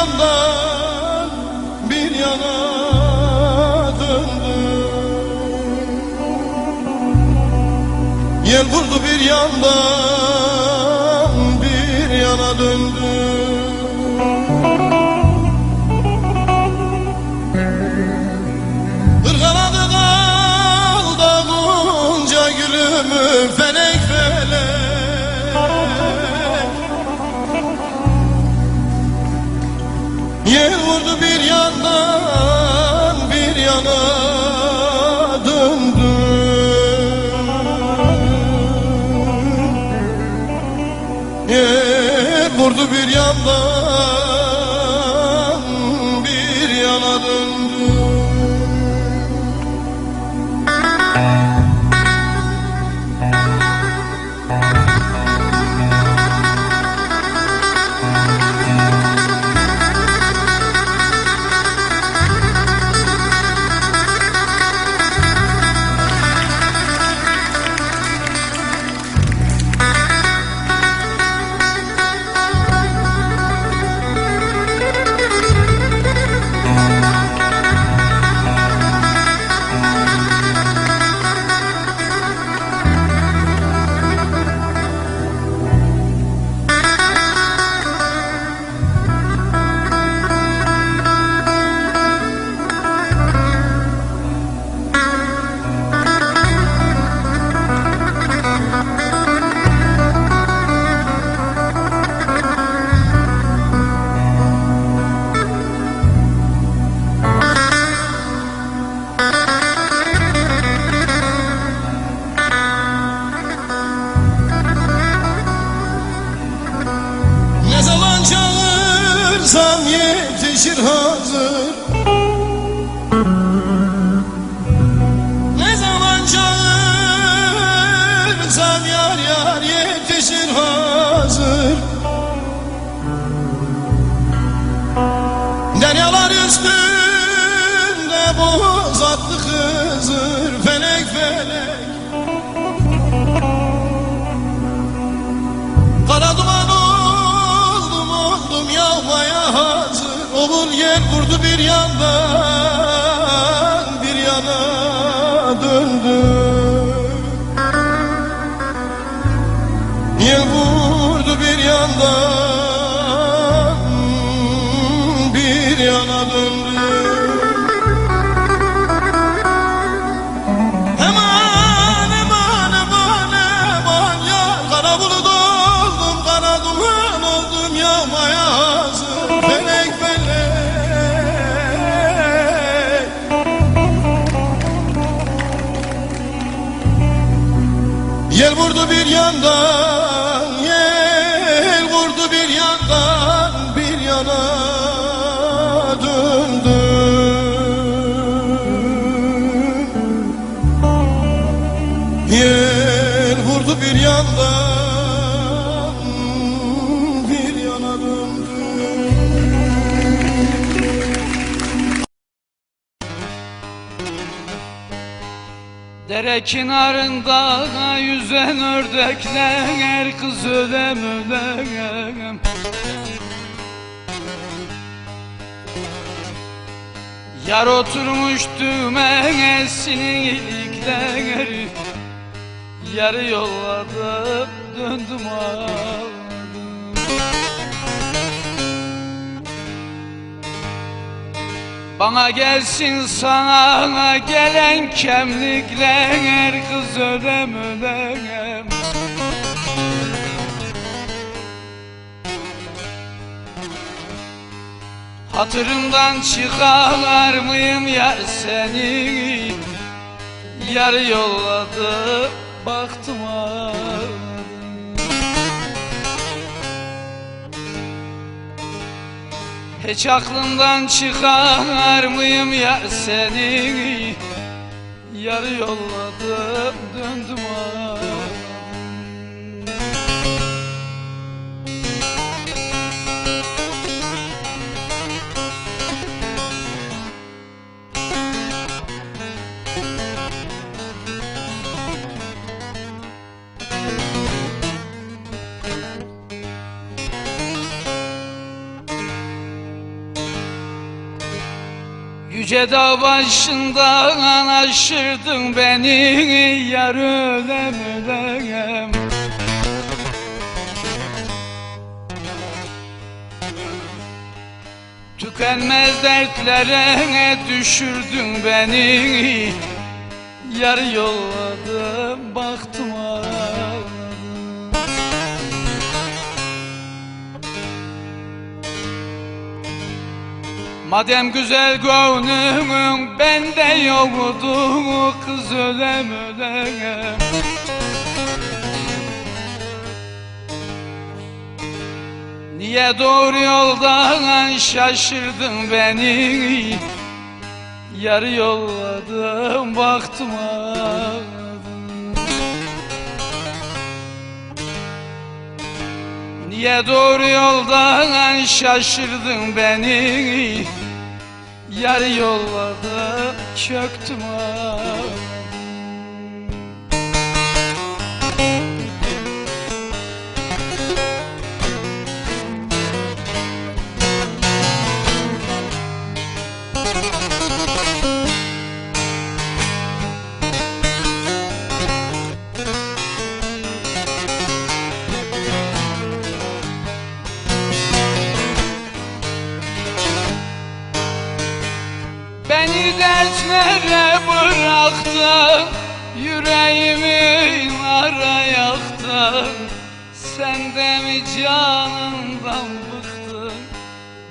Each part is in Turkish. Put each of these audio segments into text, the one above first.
yandan bir yana döndüm. Yel vurdu bir yandan Mutlu bir yanda vurdu bir yanda. Dere kenarında yüzen ördekler Kız ödem ödem Yar oturmuş düğmeye sinilikler Yarı yolladım döndüm ağır Bana gelsin sana gelen kemlikler kız ölem ölem. Hatırımdan çıkar mıyım yar seni? Yar yolladı baktım ağladım Hiç aklımdan çıkar mıyım yar seni? Yar yolladım döndüm ağladım Yüce dağ başından aşırdın beni Yar ölem ölem. Tükenmez dertlere düşürdün beni. Yar yolladım baktım Madem güzel gönlümün bende yoktu Kız ölem ölem. Niye doğru yoldan şaşırdın beni? Yar yolladım baktım Niye doğru yoldan şaşırdın beni Yar yolladım çöktüm ağladım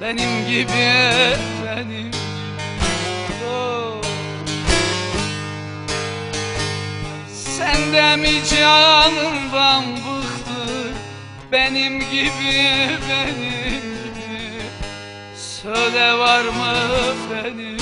Benim gibi benim Oh. Sen de mi canından bıktın Benim gibi benim gibi. Söyle var mı benim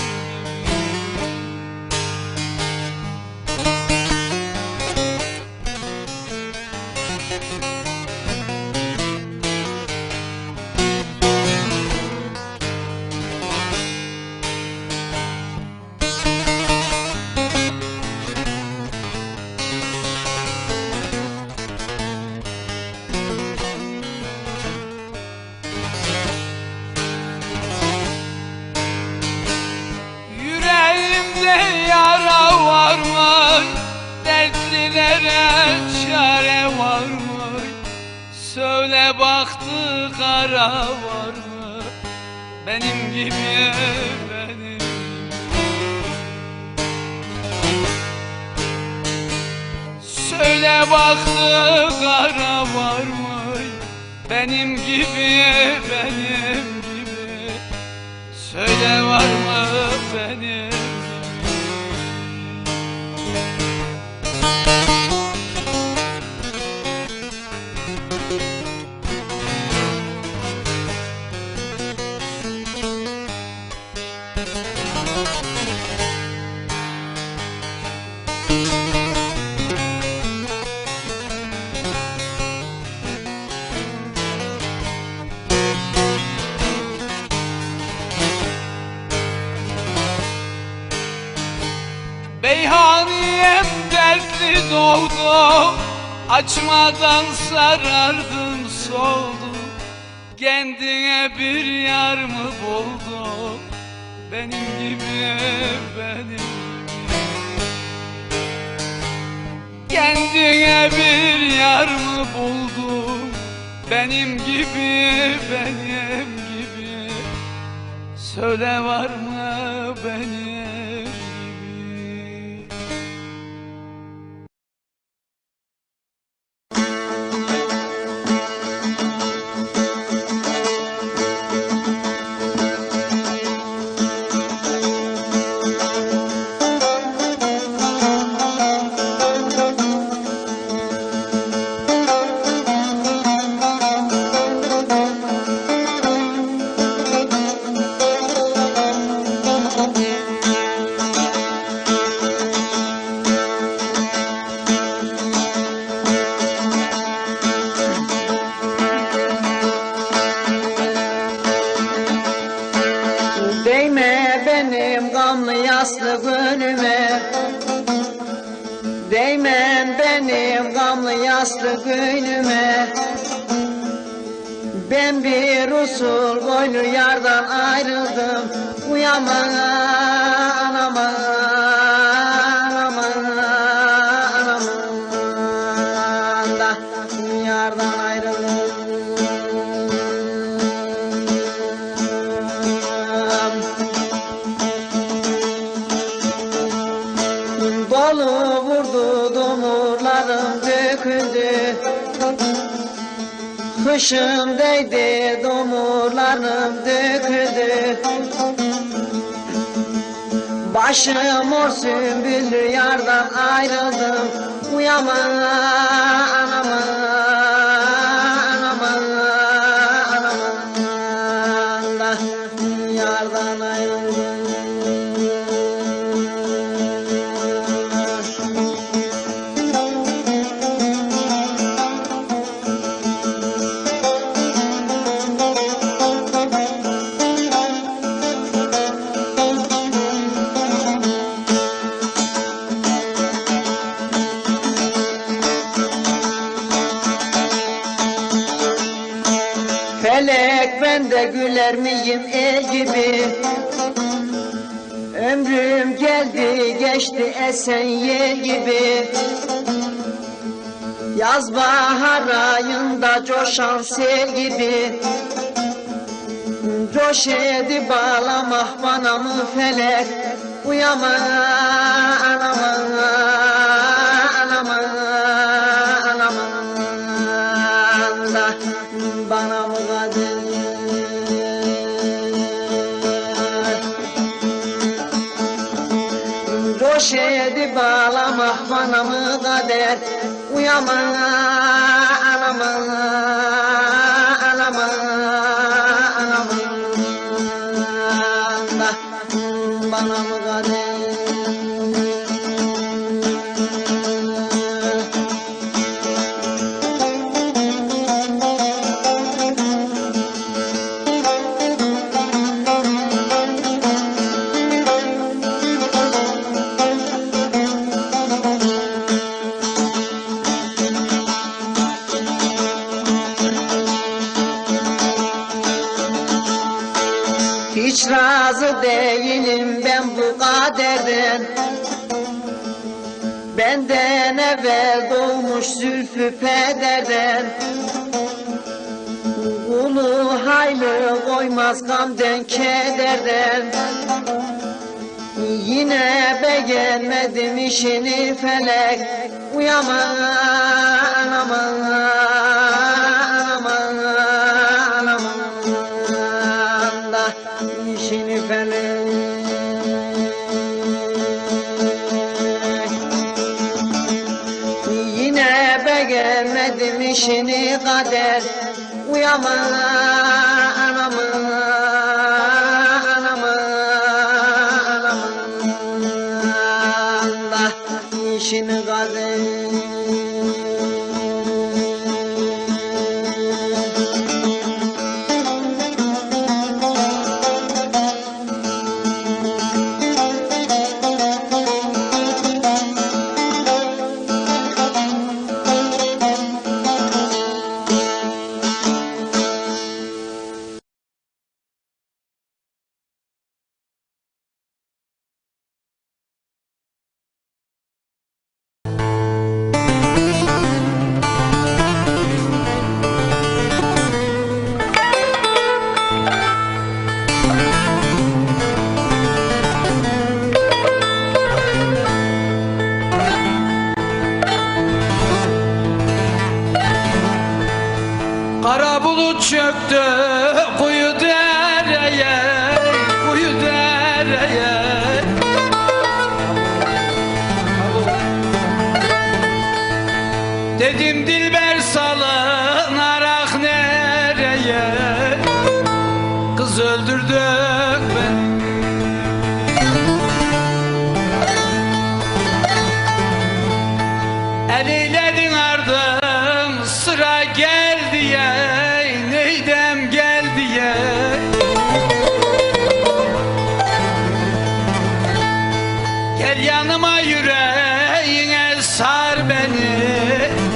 kara var mı? Benim gibi benim. Söyle baktı kara var mı? Benim gibi benim Beyhaniyem dertli doğdu Açmadan sarardım soldu. Kendine bir yar mı buldu Benim gibi benim Kendine bir yar mı buldun Benim gibi benim gibi. Söyle var mı benim gamlı yaslı günüme Ben bir usul boylu yardan ayrıldım. Anama Kışım değdi domurlarım döküldü. Başım mor sümbüllü yardan ayrıldım. Uyama Yaz bahar ayında coşan sel gibi Coş edi bağlamak bana mı felek? Uyama anama Uyama değilim ben bu kaderden Benden evvel doğmuş zülfü pederden. Kulu haylı koymaz gamden kederden. Yine beğenmedim işini felek. Uyama anama Beğenmedim işini kader. Uyama Dedim dilber salınarak nereye? Kız öldürdük beni. El eyledin ardım sıra gel diye Neydem gel diye. Gel yanıma yüreğine sar beni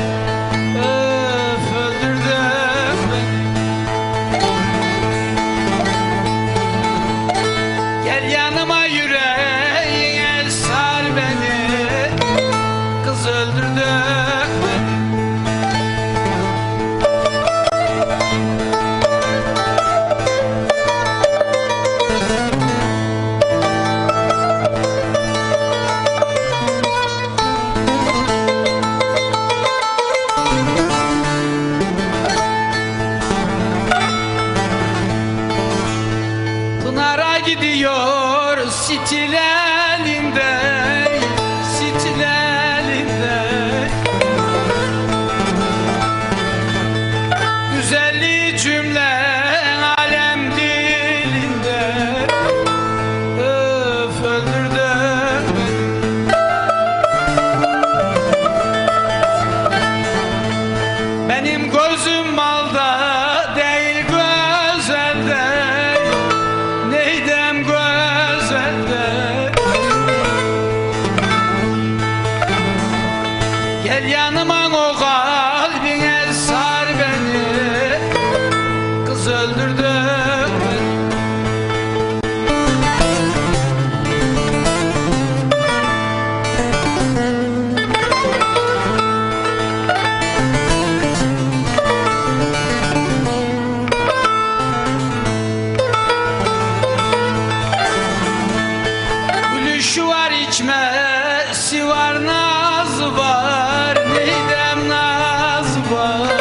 Gülüşü var içmesi var nazı var Neydem naz var.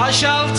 Aşağı